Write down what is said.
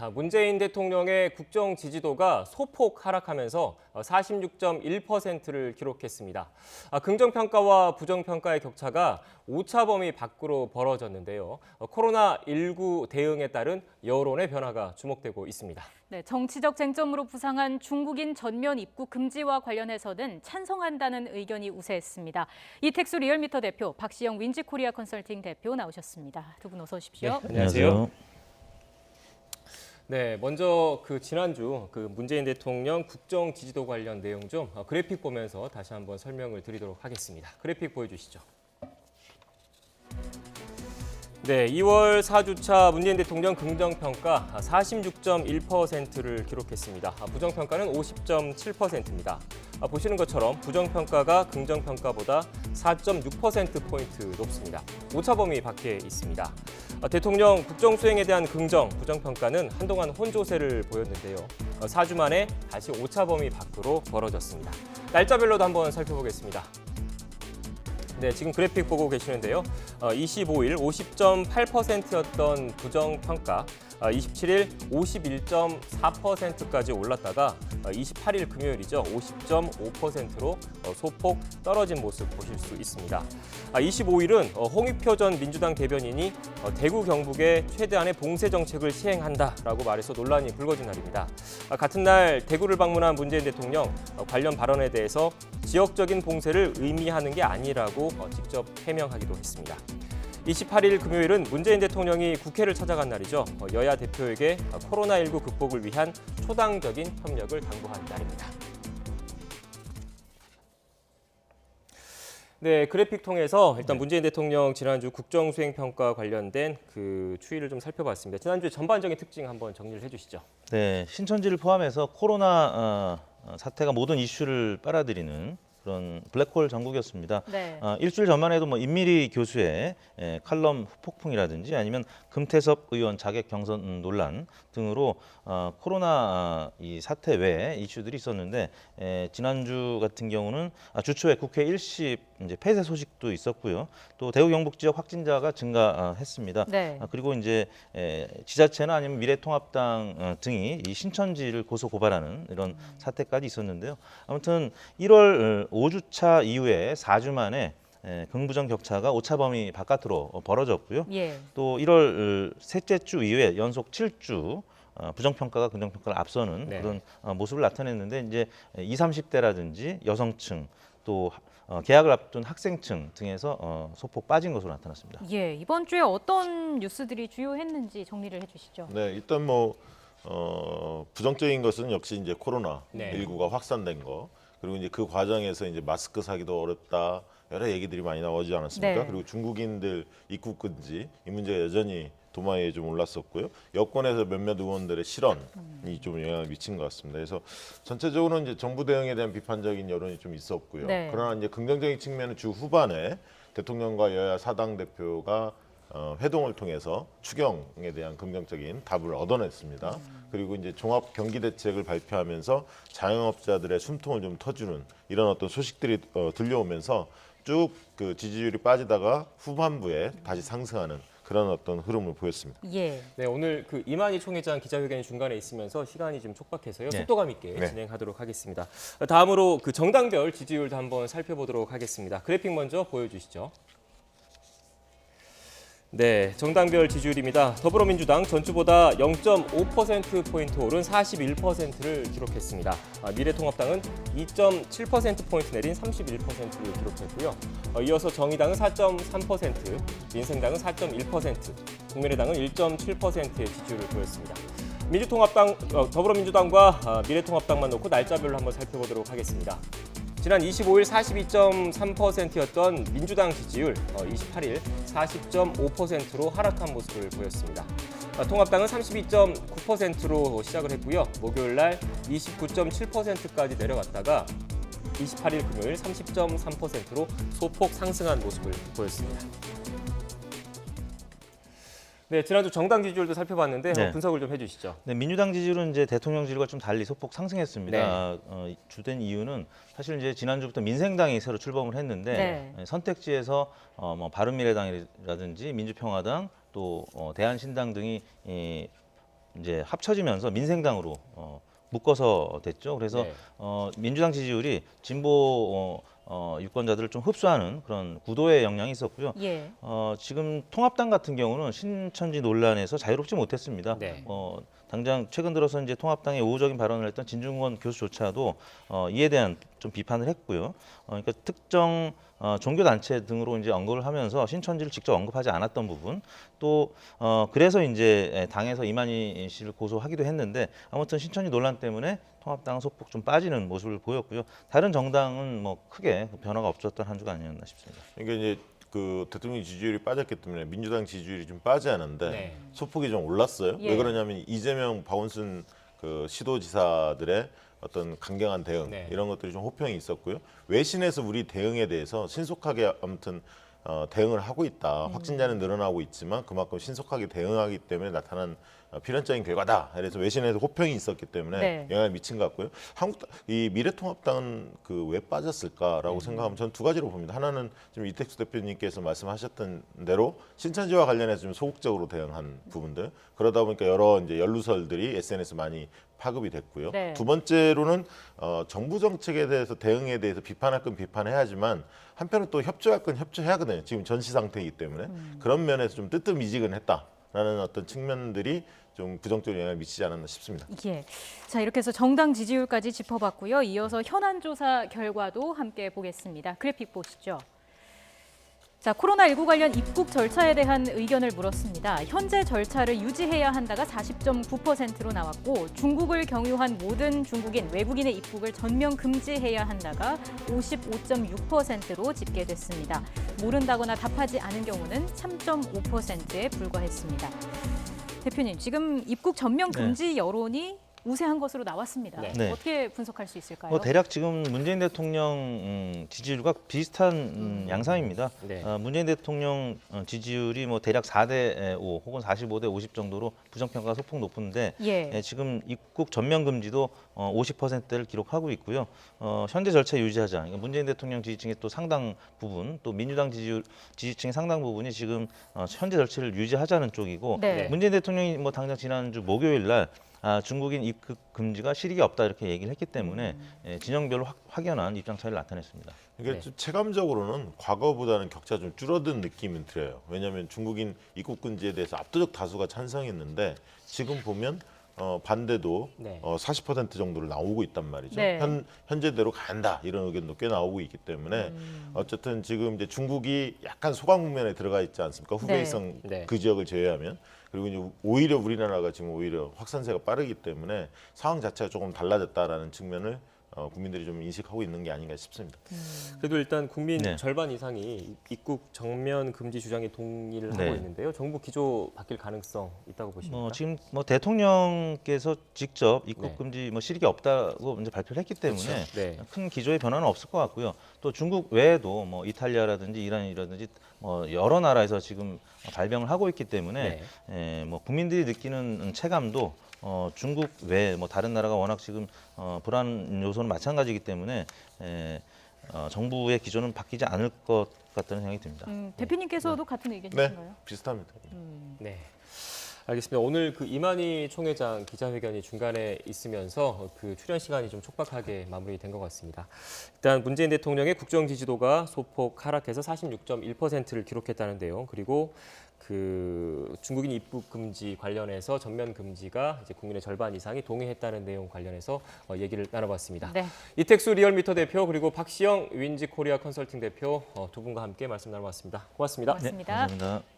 아, 문재인 대통령의 국정 지지도가 소폭 하락하면서 46.1%를 기록했습니다. 아, 긍정평가와 부정평가의 격차가 오차 범위 밖으로 벌어졌는데요. 어, 코로나19 대응에 따른 여론의 변화가 주목되고 있습니다. 네, 정치적 쟁점으로 부상한 중국인 전면 입국 금지와 관련해서는 찬성한다는 의견이 우세했습니다. 이택수 리얼미터 대표, 박시영 윈지코리아 컨설팅 대표 나오셨습니다. 두 분 어서 오십시오. 네, 안녕하세요. 네, 먼저 그 지난주 그 문재인 대통령 국정 지지도 관련 내용 좀 어, 그래픽 보면서 다시 한번 설명을 드리도록 하겠습니다. 그래픽 보여주시죠. 네, 2월 4주차 문재인 대통령 긍정평가 46.1%를 기록했습니다. 아, 부정평가는 50.7%입니다. 아, 보시는 것처럼 부정평가가 긍정평가보다 4.6%포인트 높습니다. 오차 범위 밖에 있습니다. 아, 대통령 국정 수행에 대한 긍정, 부정평가는 한동안 혼조세를 보였는데요. 4주 만에 다시 오차 범위 밖으로 벌어졌습니다. 날짜별로도 한번 살펴보겠습니다. 네, 지금 그래픽 보고 계시는데요. 어, 25일 50.8%였던 부정평가, 어, 27일 51.4%까지 올랐다가 어, 28일 금요일이죠. 50.5%로 어, 소폭 떨어진 모습 보실 수 있습니다. 아, 25일은 어, 홍익표 전 민주당 대변인이 어, 대구 경북에 최대한의 봉쇄 정책을 시행한다라고 말해서 논란이 불거진 날입니다. 아, 같은 날 대구를 방문한 문재인 대통령 어, 관련 발언에 대해서 지역적인 봉쇄를 의미하는 게 아니라고 어, 직접 해명하기도 했습니다. 28일 금요일은 문재인 대통령이 국회를 찾아간 날이죠. 어, 여야 대표에게 어, 코로나19 극복을 위한 초당적인 협력을 당부한 날입니다. 네, 그래픽 통해서 일단 문재인 대통령 지난주 국정 수행 평가 관련된 그 추이를 좀 살펴봤습니다. 지난주 전반적인 특징 한번 정리를 해주시죠. 네, 신천지를 포함해서 코로나 어, 사태가 모든 이슈를 빨아들이는 그런 블랙홀 전국이었습니다. 네. 어, 일주일 전만 해도 뭐 임미리 교수의 에, 칼럼 후폭풍이라든지 아니면 금태섭 의원 자객 경선 음, 논란 등으로 어, 코로나 아, 이 사태 외에 이슈들이 있었는데 에, 지난주 같은 경우는 아, 주초에 국회 일시 이제 폐쇄 소식도 있었고요. 또 대구 경북 지역 확진자가 증가했습니다. 네. 아, 그리고 이제 에, 지자체나 아니면 미래통합당 어, 등이 이 신천지를 고소 고발하는 이런 사태까지 있었는데요. 아무튼 1월 5주차 이후에 4주 만에 에, 긍부정 격차가 오차 범위 바깥으로 어, 벌어졌고요. 예. 또 1월 어, 셋째 주 이후에 연속 7주 어, 부정평가가 긍정평가를 앞서는 네. 그런 어, 모습을 나타냈는데 이제 20, 30대라든지 여성층 또 어, 개학을 앞둔 학생층 등에서 어, 소폭 빠진 것으로 나타났습니다. 예, 이번 주에 어떤 뉴스들이 주요했는지 정리를 해주시죠. 네, 일단 뭐 어, 부정적인 것은 역시 이제 코로나 네. 19가 확산된 거 그리고 이제 그 과정에서 이제 마스크 사기도 어렵다 여러 얘기들이 많이 나오지 않았습니까? 네. 그리고 중국인들 입국 금지 이 문제가 여전히 도마에 좀 올랐었고요. 여권에서 몇몇 의원들의 실언이 좀 영향을 미친 것 같습니다. 그래서 전체적으로 이제 정부 대응에 대한 비판적인 여론이 좀 있었고요. 네. 그러나 이제 긍정적인 측면은 주 후반에 대통령과 여야 사당 대표가 어, 회동을 통해서 추경에 대한 긍정적인 답을 얻어냈습니다. 그리고 이제 종합 경기 대책을 발표하면서 자영업자들의 숨통을 좀 터주는 이런 어떤 소식들이 어, 들려오면서 쭉 그 지지율이 빠지다가 후반부에 다시 상승하는 그런 어떤 흐름을 보였습니다. 예. 네, 오늘 그 이만희 총회장 기자회견이 중간에 있으면서 시간이 좀 촉박해서요. 네. 속도감 있게 네. 진행하도록 하겠습니다. 다음으로 그 정당별 지지율도 한번 살펴보도록 하겠습니다. 그래픽 먼저 보여주시죠. 네, 정당별 지지율입니다. 더불어민주당 전주보다 0.5%포인트 오른 41%를 기록했습니다. 아, 미래통합당은 2.7%포인트 내린 31%를 기록했고요. 어, 이어서 정의당은 4.3%, 민생당은 4.1%, 국민의당은 1.7%의 지지율을 보였습니다. 민주통합당, 어, 더불어민주당과 아, 미래통합당만 놓고 날짜별로 한번 살펴보도록 하겠습니다. 지난 25일 42.3%였던 민주당 지지율, 어, 28일 40.5%로 하락한 모습을 보였습니다. 어, 통합당은 32.9%로 시작을 했고요. 목요일 날 29.7%까지 내려갔다가 28일 금요일 30.3%로 소폭 상승한 모습을 보였습니다. 네, 지난주 정당 지지율도 살펴봤는데 네. 어, 분석을 좀 해주시죠. 네, 민주당 지지율은 이제 대통령 지지율과 좀 달리 소폭 상승했습니다. 네. 어, 주된 이유는 사실 이제 지난주부터 민생당이 새로 출범을 했는데 네. 예, 선택지에서 어, 뭐 바른미래당이라든지 민주평화당 또 어, 대한신당 등이 이, 이제 합쳐지면서 민생당으로 어, 묶어서 됐죠. 그래서 네. 어, 민주당 지지율이 진보 어, 어, 유권자들을 좀 흡수하는 그런 구도의 영향이 있었고요. 예. 어, 지금 통합당 같은 경우는 신천지 논란에서 자유롭지 못했습니다. 네. 어, 당장 최근 들어서 이제 통합당의 우호적인 발언을 했던 진중권 교수조차도 어, 이에 대한 좀 비판을 했고요. 어, 그러니까 특정 어, 종교 단체 등으로 이제 언급을 하면서 신천지를 직접 언급하지 않았던 부분 또 어, 그래서 이제 당에서 이만희 씨를 고소하기도 했는데 아무튼 신천지 논란 때문에 통합당은 소폭 좀 빠지는 모습을 보였고요. 다른 정당은 뭐 크게 변화가 없었던 한 주가 아니었나 싶습니다. 그러니까 이제 그 대통령 지지율이 빠졌기 때문에 민주당 지지율이 좀 빠지는데 네. 소폭이 좀 올랐어요. 예. 왜 그러냐면 이재명, 박원순 그 시도지사들의 어떤 강경한 대응 네. 이런 것들이 좀 호평이 있었고요. 외신에서 우리 대응에 대해서 신속하게 아무튼 어, 대응을 하고 있다. 확진자는 늘어나고 있지만 그만큼 신속하게 대응하기 때문에 나타난 어, 필연적인 결과다. 그래서 외신에서 호평이 있었기 때문에 네. 영향을 미친 것 같고요. 한국 이 미래통합당은 그 왜 빠졌을까라고 생각하면 저는 두 가지로 봅니다. 하나는 지금 이택수 대표님께서 말씀하셨던 대로 신천지와 관련해서 좀 소극적으로 대응한 부분들 그러다 보니까 여러 이제 연루설들이 SNS 많이 파급이 됐고요. 네. 두 번째로는 어, 정부 정책에 대해서 대응에 대해서 비판할 건 비판해야지만 한편은 또 협조할 건 협조해야거든요. 지금 전시 상태이기 때문에 그런 면에서 좀 뜨뜻미지근했다라는 어떤 측면들이 좀 부정적인 영향을 미치지 않았나 싶습니다. 예. 자, 이렇게 해서 정당 지지율까지 짚어봤고요. 이어서 현안 조사 결과도 함께 보겠습니다. 그래픽 보시죠. 자, 코로나19 관련 입국 절차에 대한 의견을 물었습니다. 현재 절차를 유지해야 한다가 40.9%로 나왔고 중국을 경유한 모든 중국인, 외국인의 입국을 전면 금지해야 한다가 55.6%로 집계됐습니다. 모른다거나 답하지 않은 경우는 3.5%에 불과했습니다. 대표님, 지금 입국 전면 네. 금지 여론이 우세한 것으로 나왔습니다. 네. 네. 어떻게 분석할 수 있을까요? 뭐 대략 지금 문재인 대통령 음, 지지율과 비슷한 음, 양상입니다. 네. 어, 문재인 대통령 어, 지지율이 뭐 대략 4대 5 혹은 45대 50 정도로 부정평가가 소폭 높은데 예. 예, 지금 입국 전면 금지도 어, 50%를 기록하고 있고요. 어, 현재 절차 유지하자. 그러니까 문재인 대통령 지지층의 또 상당 부분, 또 민주당 지지율 지지층의 상당 부분이 지금 어, 현재 절차를 유지하자는 쪽이고 네. 문재인 대통령이 뭐 당장 지난주 목요일 날 아, 중국인 입국 금지가 실익이 없다 이렇게 얘기를 했기 때문에 예, 진영별로 확, 확연한 입장 차이를 나타냈습니다. 이게 네. 좀 체감적으로는 과거보다는 격차 좀 줄어든 느낌이 들어요. 왜냐하면 중국인 입국 금지에 대해서 압도적 다수가 찬성했는데 지금 보면 어, 반대도 네. 어, 40% 정도로 나오고 있단 말이죠. 네. 현, 현재대로 간다 이런 의견도 꽤 나오고 있기 때문에 음. 어쨌든 지금 이제 중국이 약간 소강 국면에 들어가 있지 않습니까? 후베이성 네. 그 지역을 제외하면 그리고 이제 오히려 우리나라가 지금 오히려 확산세가 빠르기 때문에 상황 자체가 조금 달라졌다라는 측면을 어, 국민들이 좀 인식하고 있는 게 아닌가 싶습니다. 그래도 일단 국민 네. 절반 이상이 입국 정면 금지 주장에 동의를 네. 하고 있는데요. 정부 기조 바뀔 가능성 있다고 보십니까? 뭐 지금 뭐 대통령께서 직접 입국 네. 금지 뭐 실익이 없다고 이제 발표를 했기 때문에 네. 큰 기조의 변화는 없을 것 같고요. 또 중국 외에도 뭐 이탈리아라든지 이란이라든지 뭐 여러 나라에서 지금 발병을 하고 있기 때문에 네. 예, 뭐 국민들이 느끼는 체감도 어, 중국 외 뭐 다른 나라가 워낙 지금 어, 불안 요소는 마찬가지이기 때문에 에, 어, 정부의 기조는 바뀌지 않을 것 같다는 생각이 듭니다. 음, 대표님께서도 같은 네, 의견이신가요? 비슷합니다. 네. 알겠습니다. 오늘 그 이만희 총회장 기자회견이 중간에 있으면서 그 출연 시간이 좀 촉박하게 마무리된 것 같습니다. 일단 문재인 대통령의 국정 지지도가 소폭 하락해서 46.1%를 기록했다는 내용, 그리고 그 중국인 입국 금지 관련해서 전면 금지가 이제 국민의 절반 이상이 동의했다는 내용 관련해서 어, 얘기를 나눠봤습니다. 네. 이택수 리얼미터 대표 그리고 박시영 윈지 코리아 컨설팅 대표 어, 두 분과 함께 말씀 나눠봤습니다. 고맙습니다. 고맙습니다. 감사합니다.